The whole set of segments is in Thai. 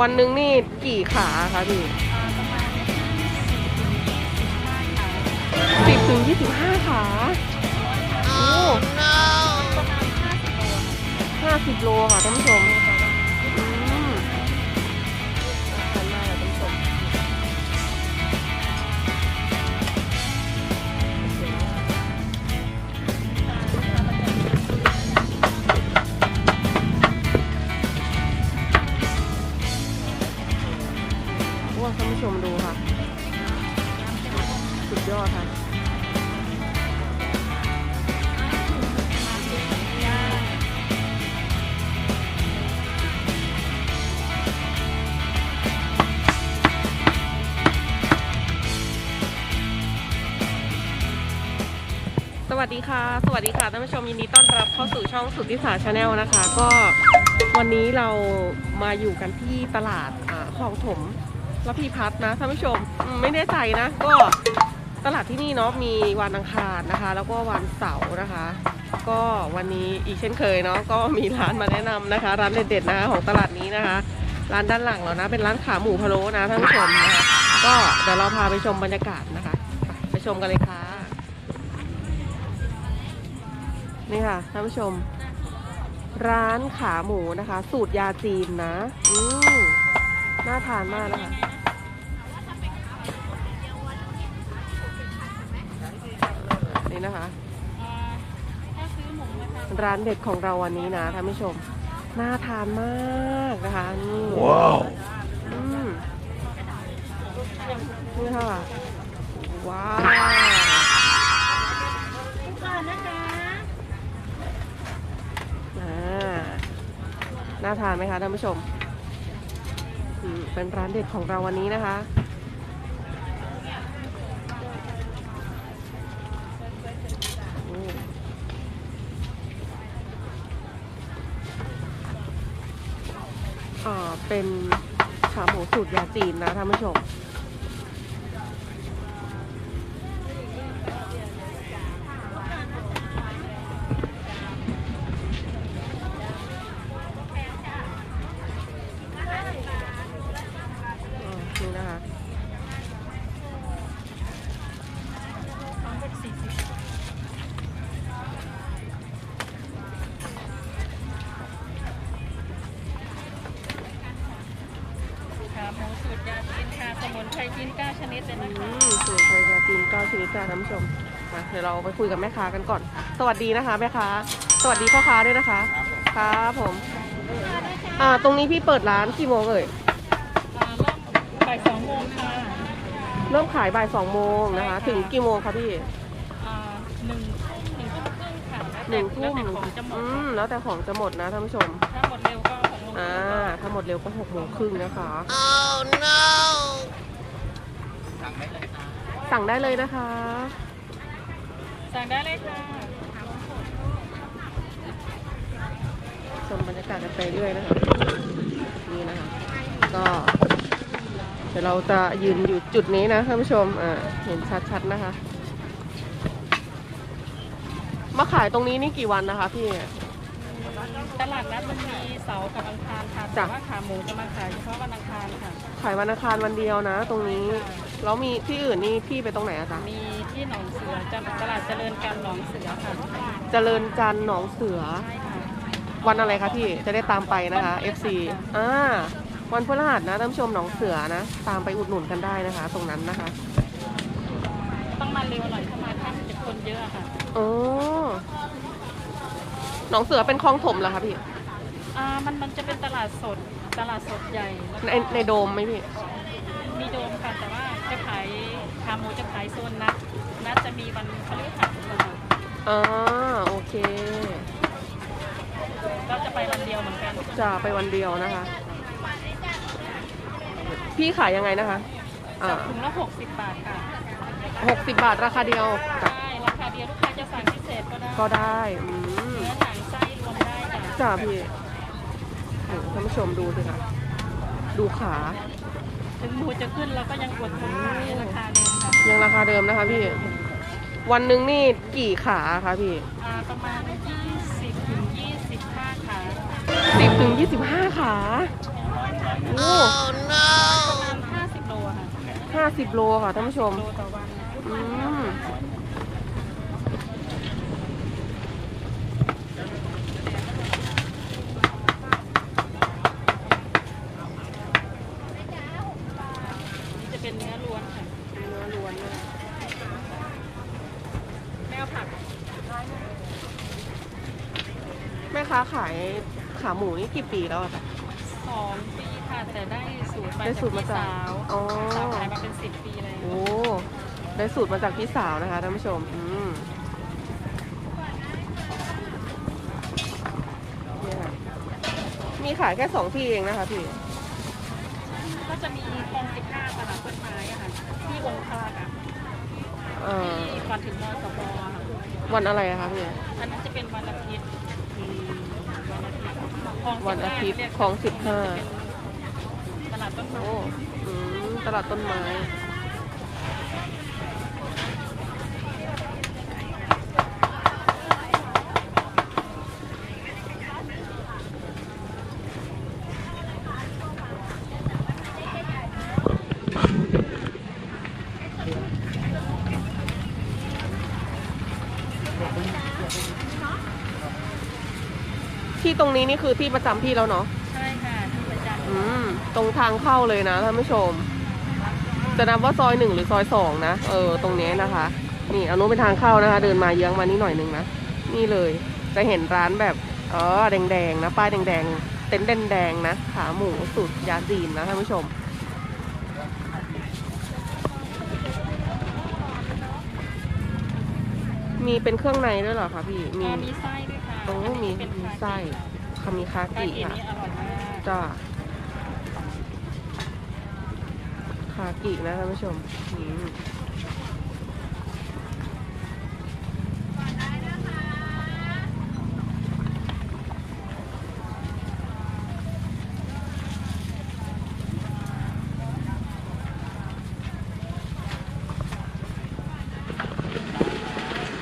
วันหนึ่งนี่กี่ขาคะพี่อ่าประมาณ50-25ขาสิบถึงยี่สิบห้าขา โอ้ประมาณ50โลห้าสิบโลค่ะท่านผู้ชม วัสดีค่ะ สวัสดีค่ะท่านผู้ชมยินดีต้อนรับเข้าสู่ช่องสุทธิสาชาแนลนะคะ ก็วันนี้เรามาอยู่กันที่ตลาดคลองถมระพีพัฒน์นะท่านผู้ชมไม่แน่ใจนะ ก็ตลาดที่นี่เนาะมีวันอังคารนะคะ แล้วก็วันเสาร์นะคะ ก็วันนี้อีกเช่นเคยเนาะก็มีร้านมาแนะนำนะคะ ร้านเด็ดๆนะคะของตลาดนี้นะคะ ร้านด้านหลังเรานะเป็นร้านขาหมูพะโล้นะท่านผู้ชมนะคะก็เดี๋ยวเราพาไปชมบรรยากาศนะคะ ไปชมกันเลยค่ะ นี่ค่ะท่านผู้ชม ร้านขาหมูนะคะ สูตรยาจีนนะ อืมน่าทานมากนะคะนี่นะคะอ่าถ้าซื้อหมูนะคะร้านเด็ดของเราวันนี้นะท่านผู้ชม น่าทานมากนะคะนี่ว้าวอืมนี่ค่ะ ว้าว น่าทานไหมคะท่านผู้ชม เป็นร้านเด็ดของเราวันนี้นะคะอ่าเป็นขาหมูสูตรยาจีนนะท่านผู้ชม ดี๋ยวเราไปคุยกับแม่ค้ากันก่อน สวัสดีนะคะแม่ค้า สวัสดีพ่อค้าด้วยนะคะ ครับผมอ่าตรงนี้พี่เปิดร้านกี่โมงเอ่ยอ่าเริ่มบ่ายสองโมงค่ะเริ่มขายบ่ายสองโมงนะคะ ถึงกี่โมงคะพี่อ่าหนึ่งทุ่มหนึ่งทุ่มครึ่งค่ะแล้วหแต่นึ่งทุ่มแล้วแต่ของจะหมดอืมแล้วแต่ของจะหมดนะท่านผู้ชม ถ้าหมดเร็วก็หกโมงอ่าถ้าหมดเร็วก็หกโมงครึ่งนะคะสั่งได้เลยนะคะ สั่งได้เลยค่ะชมบรรยากาศกันไปเรื่อยนะคะ นี่นะคะ ก็ เดี๋ยวเราจะยืนอยู่จุดนี้นะท่านผู้ชม อ่า เห็นชัดๆนะคะ มาขายตรงนี้นี่กี่วันนะคะพี่ ตลาดนัดมันมีเสาร์กับอังคารค่ะจ้ะแต่ว่าขาหมูจะมาขายเฉพาะวันอังคารค่ะขายวันอังคารวันเดียวนะ ตรงนี้ แล้วมีที่อื่นนี่พี่ไปตรงไหนอะจ๊ะมีที่หนองเสือจังตลาดเจริญการหนองเสือค่ะเจริญจันทร์หนองเสือ ใช่ค่ะวันอะไรคะพี่จะได้ตามไปนะคะ FC อ่าวันพฤหัสนะท่านผู้ชมหนองเสือนะ ตามไปอุดหนุนกันได้นะคะ ตรงนั้นนะคะต้องมาเร็วหน่อยถ้ามาท่านจะคนเยอะค่ะโอ้หนองเสือเป็นคลองถมเหรอคะพี่อ่ามันมันจะเป็นตลาดสดตลาดสดใหญ่แล้วในก็ในโดมไหมพี่มีโดมค่ะแต่ว่า จะขายขาหมูจะขายโซนนัดนัดจะมีวันพฤหัสค่ะอ่าโอเค ก็จะไปวันเดียวเหมือนกันจะไปวันเดียวนะคะ พี่ขายยังไงนะคะอ่าจับถุงละ60บาทค่ะหกสิบบาทราคาเดียวจ้ะได้ราคาเดียวลูกค้าจะสั่งพิเศษก็ได้ก็ได้อืมเนื้อหนังไส้รวมได้จ้ะจ้าพี่โอ้ท่านผู้ชมดูสิคะดูขา ถึงหมูจะขึ้นเราก็ยังกดทุนขายราคาเดิมค่ะยังราคาเดิมนะคะพี่ วันหนึ่งนี่กี่ขาคะพี่อ่าประมาณ 20ถึง25ขาสิบถึงยี่สิบห้าขาถโอ้ประมาณ50โลค่ะห้าสิบโลค่ะท่านผู้ชมโลต่อวัน อืม นี่จะเป็นเนื้อล้วนค่ะ เนื้อล้วนเลย แม่เอาผัก แม่ค้าขายขาห มูนี่กี่ปีแล้วอะคะ สองปีค่ะ แต่ได้สูตรมาได้จากสูตรมาพี่จากสาวอ๋อ สาวขายมาเป็นสิบปีเลย โอ้ได้สูตรมาจากพี่สาวนะคะท่านผู้ชมอืมเนี่ยค่ะมีขายแค่สองที่เองนะคะพี่ ก็จะมีคลองสิบห้าตลาดต้นไม้อะค่ะ ที่องคารักษ์อะเอ่อที่ก่อนถึงมสบอะค่ะวันอะไรอะคะพี่ อันนั้นจะเป็นวันอาทิตย์อืม วันอาทิตย์คลองวันอาทิตย์เรียกของสิบห้าตลาดต้นไม้ ตลาดต้นไม้ที่ตรงนี้นี่คือที่ประจำพี่แล้วเนาะใช่ค่ะที่ประจำอืมตรงทางเข้าเลยนะท่านผู้ชม จะนับว่าซอยหนึ่งหรือซอยสองนะเออตรงนี้นะคะ นี่อันนู้นเป็นทางเข้านะคะ เดินมาเยื้องมานี่หน่อยหนึงนะนี่เลยจะเห็นร้านแบบเออแดงๆนะป้ายแดงๆเต็นท์แดงๆนะขาหมูสูตรยาจีนนะท่านผู้ชมมีเป็นเครื่องในด้วยเหรอคะพี่ มีอ่ามีไส้ด้วย ค่ะโอ้มีเป็นมีคาไส้คามีคาคากิกิค่ะนี่อร่อยมากจ้าคากินะท่านผู้ชมอืม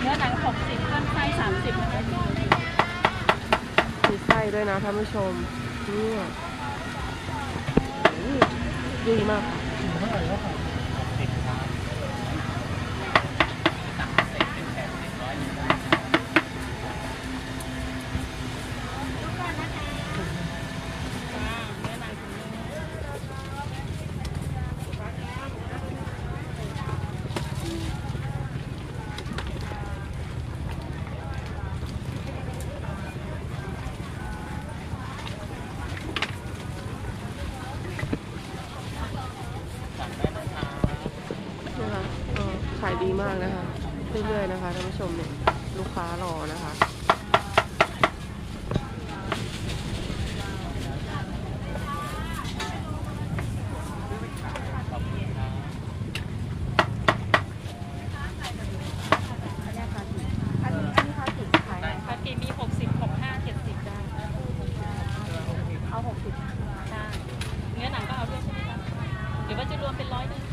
เนื้อหนัง60เครื่องไส้30นะคะ มีไส้ด้วยนะท่าน ผู้ชมนี่ดีมากค่ะนะคะก็ขาย ดีมากนะคะเรื่อยๆนะคะท่านผู้ชมเนี่ยลูกค้ารอนะคะคากิมี60 65 70ได้เอา60ได้เนื้อหนังก็เอาด้วยใช่ไหมคะหรือว่าจะรวมเป็นร้อยหนึง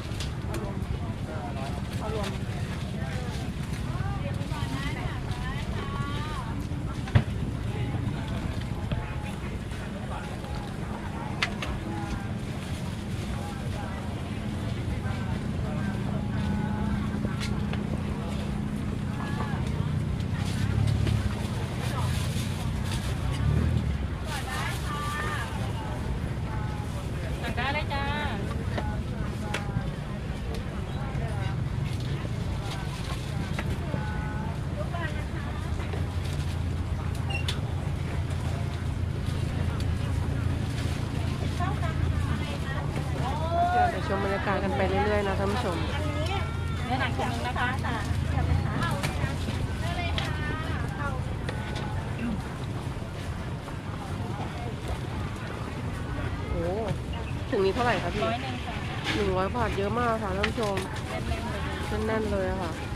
100 บาทเยอะมากค่ะท่านผู้ชมแน่นๆเลยค่ะ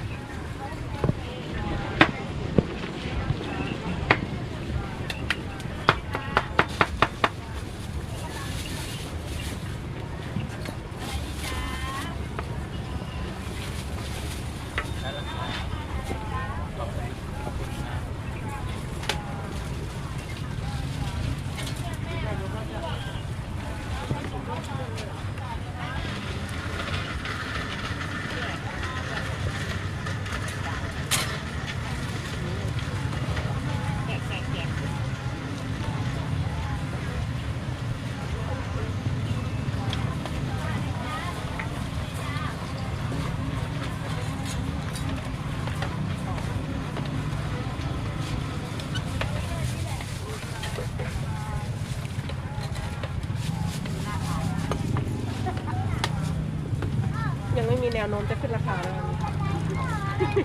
แน่นๆเลยอะค่ะ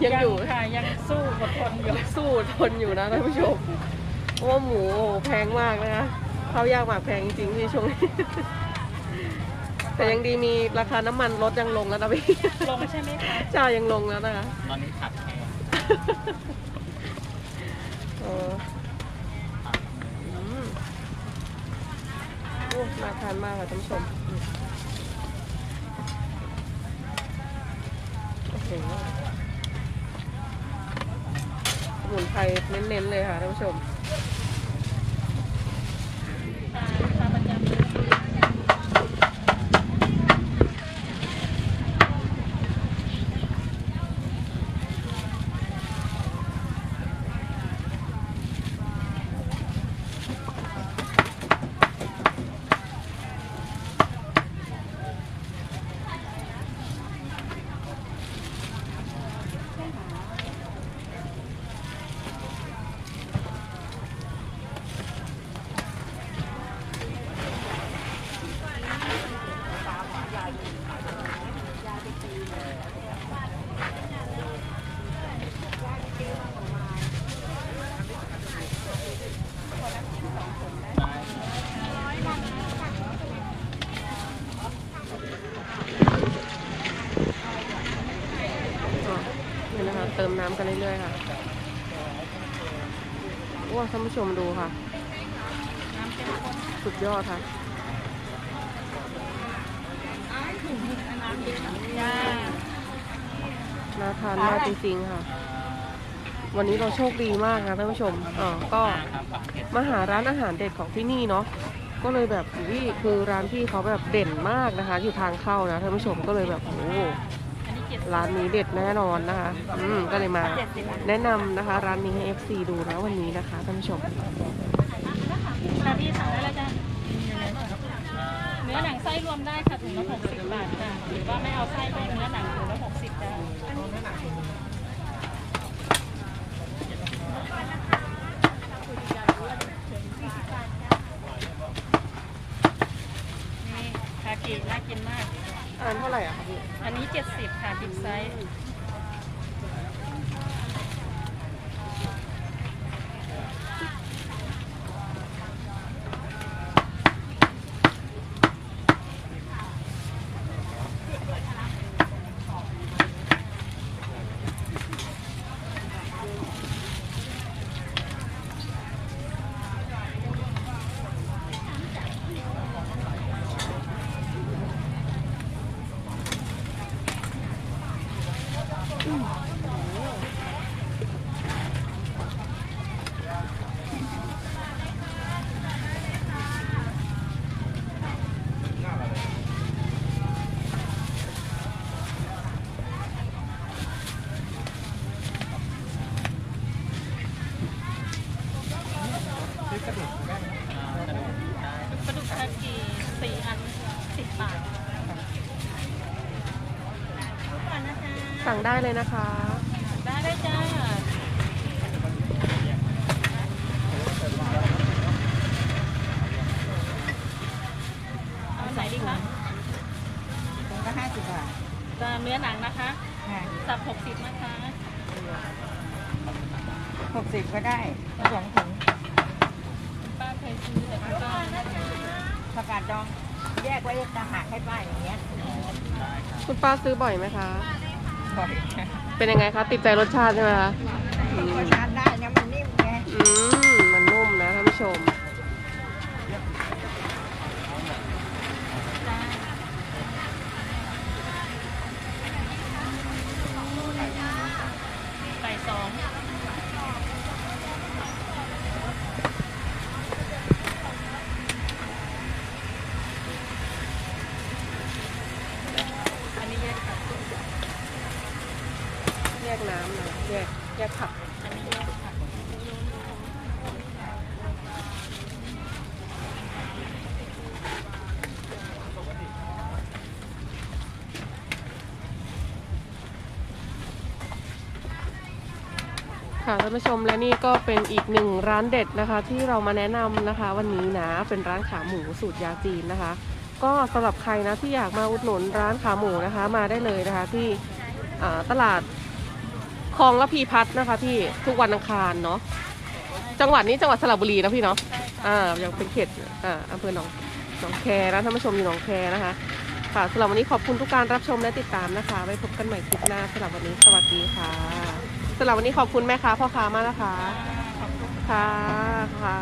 ยังอยู่ค่ะ ยังสู้อดทนอยู่สู้ทนอยู่นะท่านผู้ชมเพราะว่าหมูโอ้โหแพงมากนะคะข้าวยากหมากแพงจริงๆพี่ช่วงนี้แต่ยังดีมีราคาน้ำมันลดยังลงแล้วนะพี่ลงใช่ไหมคะจ้ายังลงแล้วนะคะตอนนี้ขัดแพงเอออืมโอ้น่าทานมากค่ะท่านผู้ชมอืมโอเคส มุนไพรเน้นๆเลยค่ะท่านผู้ชม นะคะ เติมน้ำกันเรื่อยๆค่ะว้าท่านผู้ชมดูค่ะ สุดยอดค่ะน่าทานมากจริงๆค่ะ วันนี้เราโชคดีมากนะท่านผู้ชมอ๋อก็มาหาร้านอาหารเด็ดของที่นี่เนาะก็เลยแบบอุ๊ยคือร้านพี่เขาแบบเด่นมากนะคะ อยู่ทางเข้านะท่านผู้ชมก็เลยแบบโอ้ ร้านนี้เด็ดแน่นอนนะคะ อืมก็เลยมาแนะนำนะคะ ร้านนี้ให้ FC ดูนะวันนี้นะคะท่านผู้ชมพี่สั่งได้แล้วจ้าเนื้อหนังไส้รวมได้ค่ะถุงละหกสิบบาทจ้ะหรือว่าไม่เอาไส้ไม่เนื้อหนังถุงละหกสิบจ้านี่คากิน่ากินมาก อันเท่าไหร่อะคะพี่ อันนี้ 70 ค่ะบิ๊กไซส์ กระดูกได้ ปลาดุกคากิ4อัน 10 บาท สั่ง ได้เลยนะคะ ได้ได้จ้าเอาไหนดีคะถุงละห้าสิบบาทจะเนื้อหนังนะคะ ค่ะสับ60นะคะ หกสิบก็ได้สองถุงป้าเคยซื้อแต่ป้าผักกาดดอง แยกไว้ต่างหากให้ป้าอย่างเงี้ย คุณป้าซื้อบ่อยไหมคะ บ่อยเป็นยังไงคะ ติดใจรสชาติใช่ไหมคะอืมก็ทานได้นะมันนิ่มไง อืม มันนุ่มนะท่านผู้ชม จ้าไก่สอง อันนี้แยกค่ะ แยกน้ำนะแยกแยกผัก อันนี้แยกค่ะ ค่ะท่านผู้ชมและนี่ก็เป็นอีกหนึ่งร้านเด็ดนะคะ ที่เรามาแนะนำนะคะ วันนี้นะเป็นร้านขาหมูสูตรยาจีนนะคะ ก็สำหรับใครนะที่อยากมาอุดหนุนร้านขาหมูนะคะ มาได้เลยนะคะที่ตลาดคลองระพีพัฒน์นะคะพี่ทุกวันอังคารเนาะจังหวัดนี้จังหวัดสระบุรีนะพี่เนาะอ่ายังเป็นเขตอ่าอำเภอหนองหนองแคนะท่านผู้ชมอยู่หนองแคนะคะค่ะสำหรับวันนี้ขอบคุณทุกการรับชมและติดตามนะคะไว้พบกันใหม่คลิปหน้าสำหรับวันนี้สวัสดีค่ะำหรับวันนี้ขอบคุณแม่ค้าพ่อค้ามากนะคะ ค่ะค่ะ